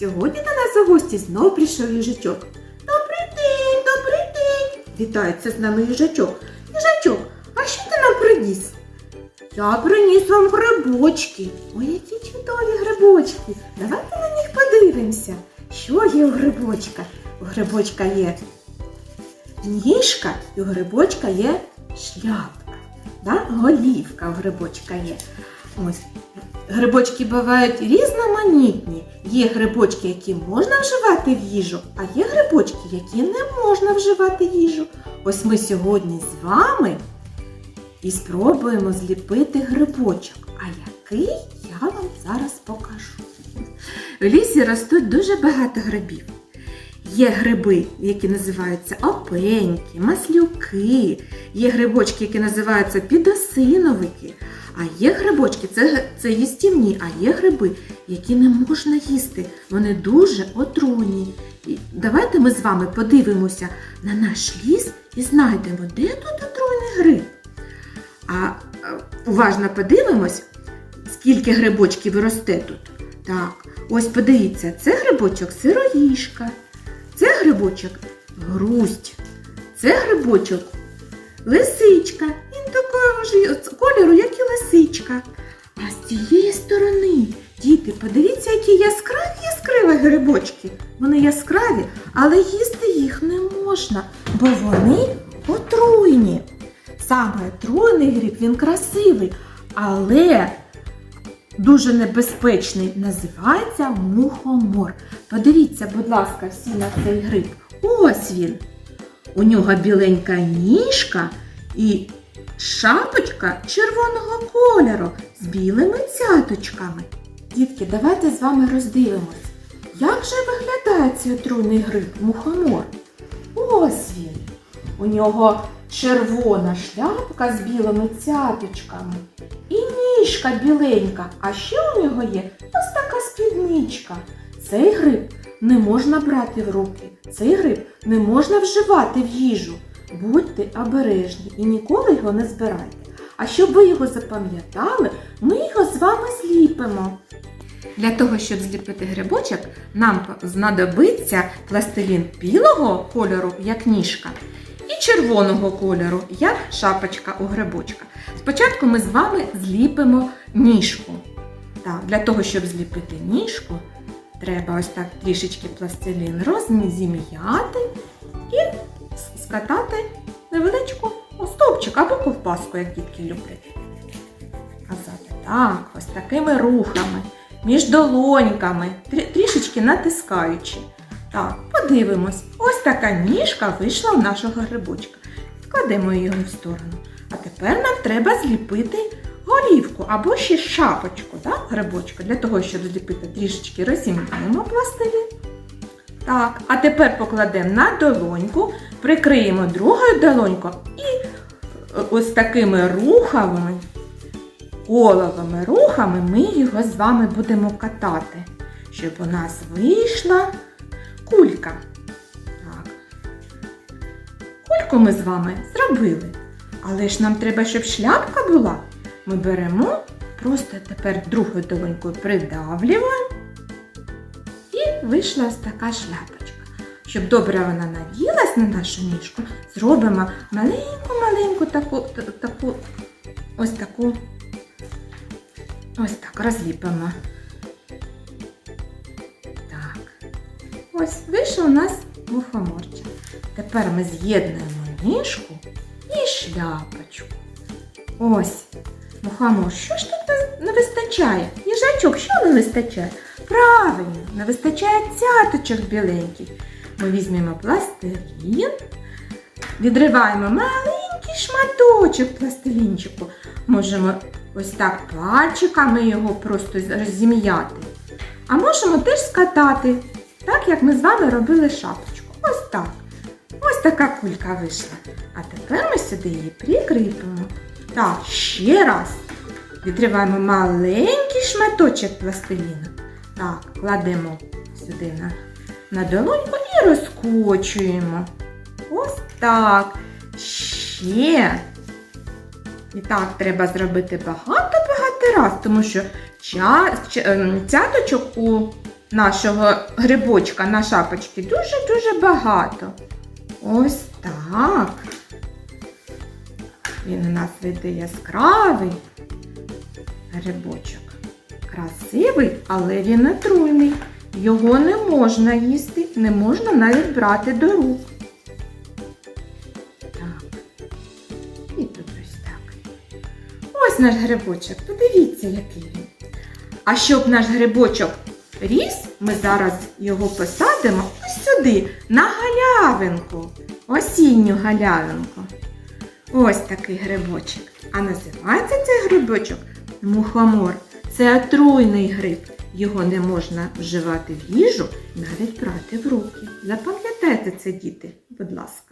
Сьогодні до нас у гості знов прийшов їжачок. Добрий день, добрий день! Вітається з нами їжачок. Їжачок, а що ти нам приніс? Я приніс вам грибочки. Ой, які чудові грибочки. Давайте на них подивимося. Що є у грибочка? У грибочка є ніжка і у грибочка є шляпка. Да? Голівка у грибочка є. Ось. Грибочки бувають різноманітні. Є грибочки, які можна вживати в їжу, а є грибочки, які не можна вживати в їжу. Ось ми сьогодні з вами і спробуємо зліпити грибочок. А який я вам зараз покажу. В лісі ростуть дуже багато грибів. Є гриби, які називаються опеньки, маслюки, є грибочки, які називаються підосиновики. А є грибочки, це, це їстівні, а є гриби, які не можна їсти. Вони дуже отруйні. І давайте ми з вами подивимося на наш ліс і знайдемо, де тут отруйний гриб. А уважно подивимось, скільки грибочків росте тут. Так, ось подивіться, це грибочок сироїшка, це грибочок грусть, це грибочок лисичка. Такого ж кольору, як і лисичка. А з цієї сторони, діти, подивіться, які яскраві яскраві грибочки. Вони яскраві, але їсти їх не можна, бо вони отруйні. Саме отруйний гриб, він красивий, але дуже небезпечний. Називається мухомор. Подивіться, будь ласка, всі на цей гриб. Ось він. У нього біленька ніжка і шапочка червоного кольору з білими цяточками. Дітки, давайте з вами роздивимось, як же виглядає цей отруйний гриб мухомор. Ось він. У нього червона шляпка з білими цяточками і ніжка біленька, а ще у нього є ось така спідничка. Цей гриб не можна брати в руки. Цей гриб не можна вживати в їжу. Будьте обережні і ніколи його не збирайте. А щоб ви його запам'ятали, ми його з вами зліпимо. Для того, щоб зліпити грибочок, нам знадобиться пластилін білого кольору, як ніжка, і червоного кольору, як шапочка у грибочка. Спочатку ми з вами зліпимо ніжку. Так, для того, щоб зліпити ніжку, треба ось так трішечки пластилін с- скатати невеличку стовпчик або ковпаску, як дітки люблять. Казати так, ось такими рухами, між долоньками, трішечки натискаючи. Так, подивимось. Ось така ніжка вийшла у нашого грибочка. Кладемо його в сторону. А тепер нам треба зліпити голівку або ще шапочку, так, грибочка. Для того, щоб зліпити трішечки розім'яємо пластилін. Так, а тепер покладемо на долоньку, прикриємо другою долонькою і е, ось такими рухами, коловими рухами ми його з вами будемо катати, щоб у нас вийшла кулька. Так. Кульку ми з вами зробили. Але ж нам треба, щоб шляпка була. Ми беремо, просто тепер другою долонькою придавлюємо. Вийшла ось така шляпочка. Щоб добре вона наділась на нашу ніжку, зробимо маленьку-маленьку таку, таку, ось таку, ось так розліпимо. Так. Ось вийшов у нас мухоморчик. Тепер ми з'єднуємо ніжку і шляпочку. Ось. Мухомор, що ж тут не вистачає? Їжачок, що не вистачає? Правильно, не вистачає цяточок біленьких. Ми візьмемо пластилін, відриваємо маленький шматочок пластилінчику. Можемо ось так пальчиками його просто розім'яти. А можемо теж скатати, так як ми з вами робили шапочку. Ось так. Ось така кулька вийшла. А тепер ми сюди її прикріпимо. Так, ще раз. Відриваємо маленький шматочок пластиліну. Так, кладемо сюди на, на долоньку і розкочуємо. Ось так. Ще. І так треба зробити багато-багато раз, тому що ча, ем, цяточок у нашого грибочка на шапочці дуже-дуже багато. Ось так. Він у нас вийде яскравий грибочок. Красивий, але він отруйний. Його не можна їсти, не можна навіть брати до рук. Так. І тут ось так. Ось наш грибочок. Подивіться, який він. А щоб наш грибочок ріс, ми зараз його посадимо ось сюди, на галявинку. Осінню галявинку. Ось такий грибочок. А називається цей грибочок мухомор. Це отруйний гриб. Його не можна вживати в їжу, навіть брати в руки. Запам'ятайте це, діти, будь ласка.